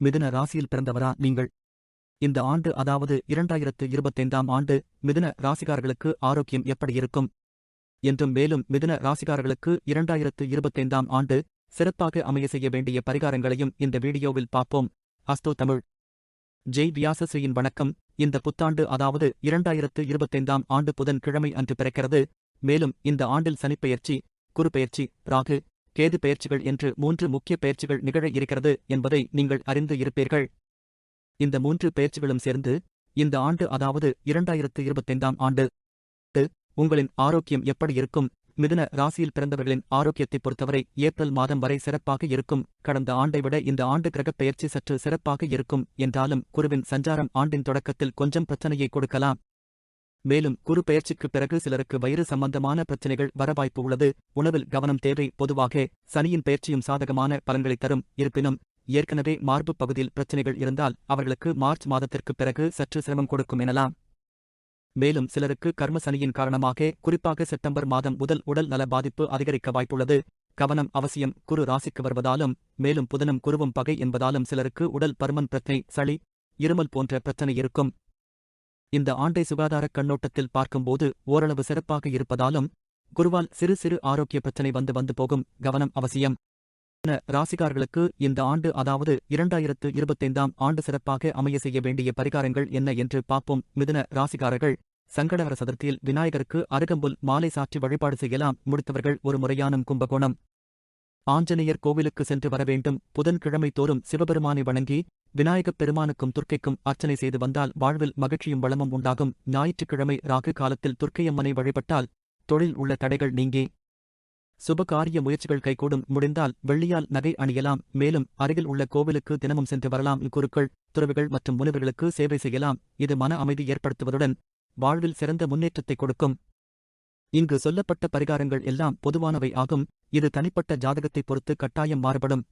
மிதுன ராசியில் பிறந்தவரா நீங்கள்? இந்த ஆண்டு அதாவது இரண்டாயிரத்து இருபத்தைந்தாம் ஆண்டு மிதுன ராசிகாரர்களுக்கு ஆரோக்கியம் எப்படி இருக்கும்? என்றும் மேலும் மிதுன ராசிகாரர்களுக்கு இரண்டாயிரத்து இருபத்தைந்தாம் ஆண்டு சிறப்பாக அமைய செய்ய வேண்டிய பரிகாரங்களையும் இந்த வீடியோவில் பார்ப்போம். அஸ்தோ தமிழ். ஜெய் வியாசஸ்ரீயின் வணக்கம். இந்த புத்தாண்டு அதாவது இரண்டாயிரத்து இருபத்தைந்தாம் ஆண்டு புதன் கிழமை அன்று பிறக்கிறது. மேலும் இந்த ஆண்டில் சனிப்பெயர்ச்சி குறுப்பெயர்ச்சி ராகு கேது பெயர்ச்சிகள் என்று மூன்று முக்கிய பெயர்ச்சிகள் நிகழ இருக்கிறது என்பதை நீங்கள் அறிந்து இருப்பீர்கள். இந்த மூன்று பெயர்ச்சிகளும் சேர்ந்து இந்த ஆண்டு அதாவது இரண்டாயிரத்து இருபத்தைந்தாம் ஆண்டு உங்களின் ஆரோக்கியம் எப்படி இருக்கும்? மிதுன ராசியில் பிறந்தவர்களின் ஆரோக்கியத்தை பொறுத்தவரை ஏப்ரல் மாதம் வரை சிறப்பாக இருக்கும். கடந்த ஆண்டை விட இந்த ஆண்டு கிரகப் பெயர்ச்சி சற்று சிறப்பாக இருக்கும். என்றாலும் குருவின் சஞ்சாரம் ஆண்டின் தொடக்கத்தில் கொஞ்சம் பிரச்சனையை கொடுக்கலாம். மேலும் குரு பெயர்ச்சிக்குப் பிறகு சிலருக்கு வயிறு சம்பந்தமான பிரச்சனைகள் வர வாய்ப்பு உள்ளது. உணவில் கவனம் தேவை. பொதுவாக சனியின் பெயர்ச்சியும் சாதகமான பலன்களை தரும். இருப்பினும் ஏற்கனவே மார்பு பகுதியில் பிரச்சனைகள் இருந்தால் அவர்களுக்கு மார்ச் மாதத்திற்குப் பிறகு சற்று சிரமம் கொடுக்கும் எனலாம். மேலும் சிலருக்கு கர்ம சனியின் காரணமாக குறிப்பாக செப்டம்பர் மாதம் முதல் உடல் நல பாதிப்பு அதிகரிக்க வாய்ப்புள்ளது. கவனம் அவசியம். குரு ராசிக்கு வருவதாலும் மேலும் புதனம் குருவும் பகை என்பதாலும் சிலருக்கு உடல் பருமன் பிரச்சனை சளி இருமல் போன்ற பிரச்சனை இருக்கும். இந்த ஆண்டை சுகாதாரக் கண்ணோட்டத்தில் பார்க்கும்போது ஓரளவு சிறப்பாக இருப்பதாலும் குருவால் சிறு சிறு ஆரோக்கிய பிரச்சனை வந்து வந்து போகும் கவனம் அவசியம். ராசிகார்களுக்கு இந்த ஆண்டு அதாவது இரண்டாயிரத்து இருபத்தைந்தாம் ஆண்டு சிறப்பாக அமைய செய்ய வேண்டிய பரிகாரங்கள் என்ன என்று பார்ப்போம். மிதுன ராசிகாரர்கள் சங்கடகர சதுர்த்தியில் விநாயகருக்கு அருகம்புல் மாலை சாற்றி வழிபாடு செய்யலாம். முடித்தவர்கள் ஒரு முறையானும் கும்பகோணம். ஆஞ்சநேயர் கோவிலுக்கு சென்று வர வேண்டும். புதன்கிழமை தோறும் சிவபெருமானை வணங்கி விநாயகப் பெருமானுக்கும் துர்க்கைக்கும் அர்ச்சனை செய்து வந்தால் வாழ்வில் மகிழ்ச்சியும் வளமும் உண்டாகும். ஞாயிற்றுக்கிழமை ராகு காலத்தில் துர்க்கையம்மனை வழிபட்டால் தொழில் உள்ள தடைகள் நீங்கி சுபகாரிய முயற்சிகள் கைகூடும். முடிந்தால் வெள்ளியால் நகை அணியலாம். மேலும் அருகில் உள்ள கோவிலுக்கு தினமும் சென்று வரலாம். குருக்கள் துறவிகள் மற்றும் முனிவர்களுக்கு சேவை செய்யலாம். இது மன அமைதி ஏற்படுத்துவதுடன் வாழ்வில் சிறந்த முன்னேற்றத்தை கொடுக்கும். இங்கு சொல்லப்பட்ட பரிகாரங்கள் எல்லாம் பொதுவானவை ஆகும். இது தனிப்பட்ட ஜாதகத்தைப் பொறுத்து கட்டாயம் மாறுபடும்.